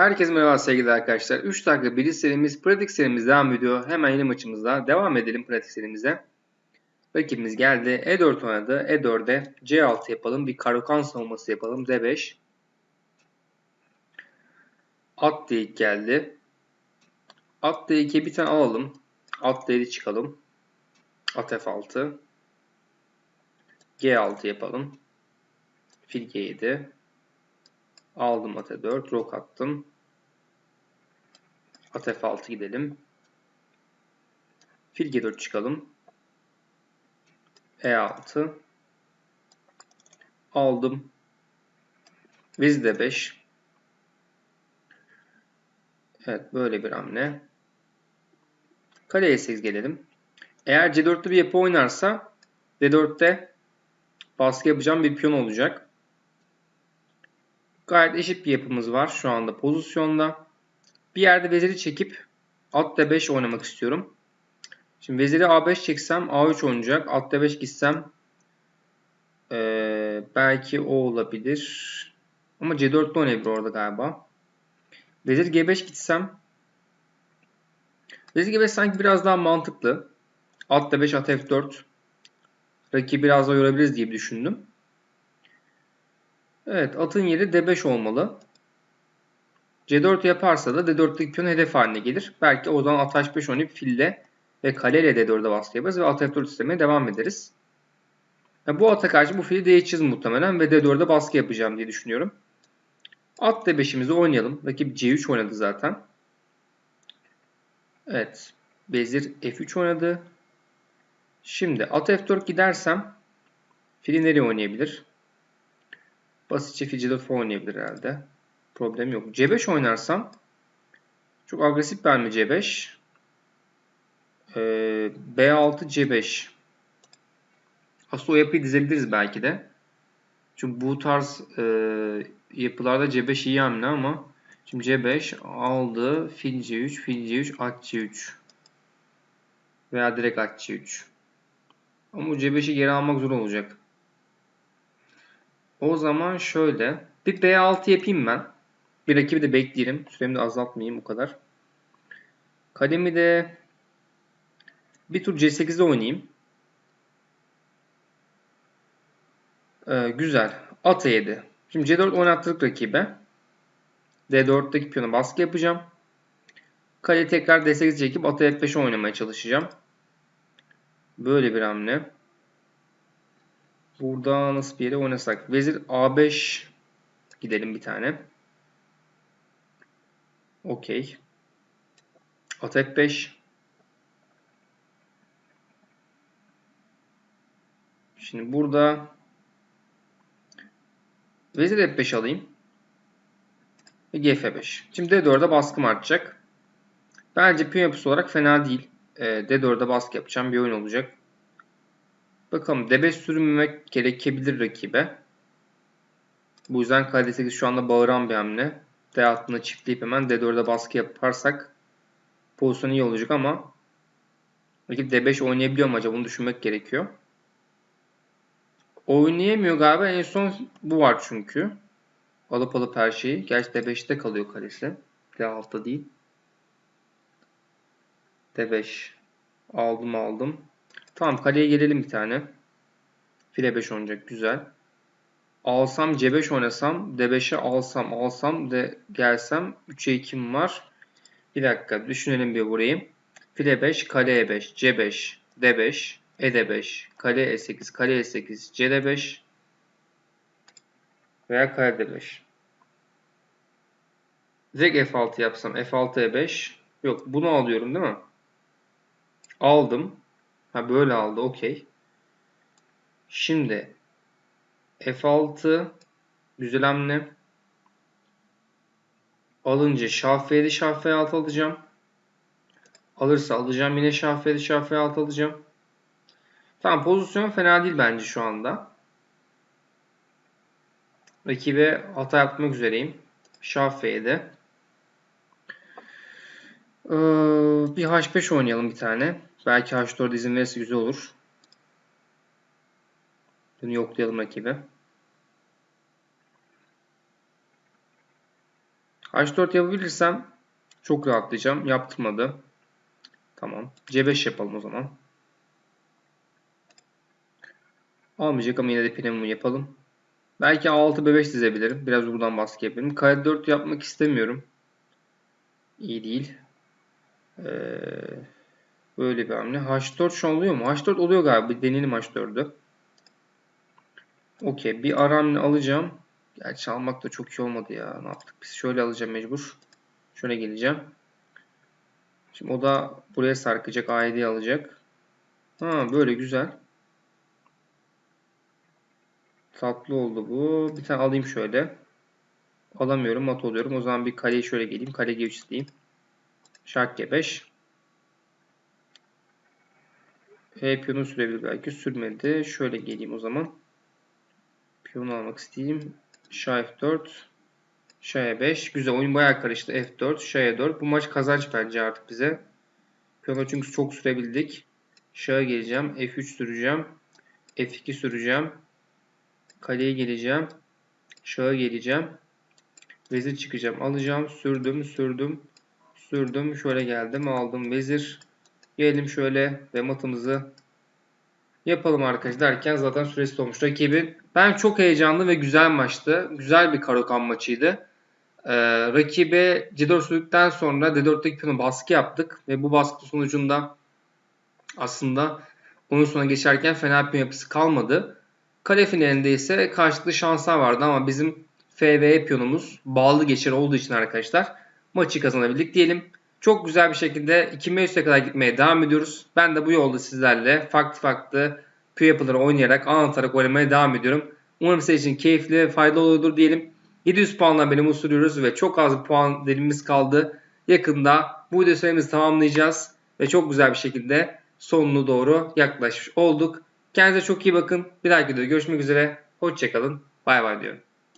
Herkese merhaba sevgili arkadaşlar. 3 dakika birinci serimiz pratik serimiz devam ediyor. Hemen yeni maçımızda devam edelim pratik serimize. Rakibimiz geldi. E4 oynadı. E4'e C6 yapalım. Bir karokan savunması yapalım. D5. At D2 geldi. At D2'ye bir tane alalım. At D7 çıkalım. At F6. G6 yapalım. Fil G7. Aldım at 4 rok attım. At F6 gidelim. Fil G4 çıkalım. E6 aldım. Viz D5 Evet böyle bir hamle. Kale E8 gelelim. Eğer C4'te bir yapı oynarsa D4'te baskı yapacağım bir piyon olacak. Gayet eşit bir yapımız var şu anda pozisyonda. Bir yerde veziri çekip at d5 oynamak istiyorum. Şimdi veziri a5 çeksem a3 oynayacak. At d5 gitsem ee, belki o olabilir. Ama c4'te oynayabilir orada galiba. Vezir g5 gitsem Vezir g5 sanki biraz daha mantıklı. At d5 at f4 rakibi biraz daha yorabiliriz diye düşündüm. Evet atın yeri D5 olmalı. C4 yaparsa da D4'teki piyon hedef haline gelir. Belki o zaman at H5 oynayıp fille ve kaleyle D4'e baskı yaparız ve at F4 istemeye devam ederiz. Yani bu ata karşı bu fili değişeceğiz muhtemelen ve D4'e baskı yapacağım diye düşünüyorum. At D5'imizi oynayalım. Rakip C3 oynadı zaten. Evet. Vezir F3 oynadı. Şimdi at F4 gidersem fili nereye oynayabilir? Basitçe fil falan oynayabilir herhalde. Problem yok. C5 oynarsam çok agresif bir hamle C5. Ee, B6 C5. Aslında o yapıyı dizebiliriz belki de. Çünkü bu tarz e, yapılarda C5 iyi hamle ama şimdi C5 aldı. Fil C3, fil C3, at C3. Veya direkt at C3. Ama bu C5'i geri almak zor olacak. O zaman şöyle. Bir B6 yapayım ben. Bir rakibi de bekleyelim. Süremi de azaltmayayım o kadar. Kalemi de bir tur C8'de oynayayım. Ee, güzel. At 7. Şimdi C4 oynattık rakibe. D4'teki piyona baskı yapacağım. Kale tekrar D8 çekip at F5 oynamaya çalışacağım. Böyle bir hamle. Burada nasıl bir yere oynasak? Vezir A5 gidelim bir tane. Okey. At F5. Şimdi burada Vezir F5 alayım. Ve GF5. Şimdi D4'e baskım artacak. Bence piyon yapısı olarak fena değil. Ee, D4'e baskı yapacağım bir oyun olacak. Bakalım D5 sürünmemek gerekebilir rakibe. Bu yüzden KD8 şu anda bağıran bir hamle. D hattına çiftleyip hemen D4'e baskı yaparsak pozisyon iyi olacak ama rakip D5 oynayabiliyor mu acaba bunu düşünmek gerekiyor. Oynayamıyor galiba en son bu var çünkü. Alıp alıp her şeyi. Gerçi D5'te kalıyor kalesi. D6'da değil. D5 aldım aldım. Tamam kaleye gelelim bir tane. File 5 oynayacak. Güzel. Alsam C5 oynasam. D5'e alsam alsam de gelsem. 3'e 2'm var. Bir dakika düşünelim bir burayı. File 5, kale E5, C5, D5, E5, kale E8, kale E8, CD5 veya kale D5. Direkt F6 yapsam F6 E5 yok bunu alıyorum değil mi? Aldım. Ha böyle aldı. Okey. Şimdi F6 güzel hamle. Alınca şah F7 şah F6 alacağım. Alırsa alacağım. Yine şah F7 şah F6 alacağım. Tamam pozisyon fena değil bence şu anda. Rakibe hata yapmak üzereyim. Şah F7. Ee, bir H5 oynayalım bir tane. Belki H4 izin verirse güzel olur. Bunu yoklayalım rakibe. H4 yapabilirsem çok rahatlayacağım. Yaptırmadı. Tamam. C5 yapalım o zaman. Almayacak ama yine de premium yapalım. Belki A6 B5 dizebilirim. Biraz buradan baskı yapayım. K4 yapmak istemiyorum. İyi değil. Ee, böyle bir hamle. H4 şu an oluyor mu? H4 oluyor galiba. Deneyelim H4'ü. Okey. Bir ara hamle alacağım. Gerçi almak da çok iyi olmadı ya. Ne yaptık? Biz şöyle alacağım mecbur. Şöyle geleceğim. Şimdi o da buraya sarkacak. A7'yi alacak. Ha böyle güzel. Tatlı oldu bu. Bir tane alayım şöyle. Alamıyorum. Mat oluyorum. O zaman bir kaleye şöyle geleyim. Kale G3 isteyeyim. Şark G5. E piyonu sürebilir belki. Sürmedi. Şöyle geleyim o zaman. Piyonu almak isteyeyim. Şah F4. Şah E5. Güzel. Oyun bayağı karıştı. F4. Şah E4. Bu maç kazanç bence artık bize. Piyonu çünkü çok sürebildik. Şah'a geleceğim. F3 süreceğim. F2 süreceğim. Kaleye geleceğim. Şah'a geleceğim. Vezir çıkacağım. Alacağım. Sürdüm. Sürdüm. Sürdüm. Şöyle geldim. Aldım vezir. Gelelim şöyle ve matımızı yapalım arkadaşlar derken zaten süresi dolmuş. Rakibin ben çok heyecanlı ve güzel maçtı. Güzel bir Karokan maçıydı. Ee, rakibe C4 sürdükten sonra D4'teki piyonu baskı yaptık ve bu baskı sonucunda aslında onun sonuna geçerken fena bir yapısı kalmadı. Kale finalinde ise karşılıklı şanslar vardı ama bizim FV piyonumuz bağlı geçer olduğu için arkadaşlar maçı kazanabildik diyelim. Çok güzel bir şekilde 2 üste kadar gitmeye devam ediyoruz. Ben de bu yolda sizlerle farklı farklı piyo yapıları oynayarak, anlatarak oynamaya devam ediyorum. Umarım sizin için keyifli ve faydalı olur diyelim. 700 puanla bölümü sürüyoruz ve çok az bir puan dilimimiz kaldı. Yakında bu video süremizi tamamlayacağız ve çok güzel bir şekilde sonunu doğru yaklaşmış olduk. Kendinize çok iyi bakın. Bir dahaki videoda görüşmek üzere. Hoşçakalın. Bay bay diyorum.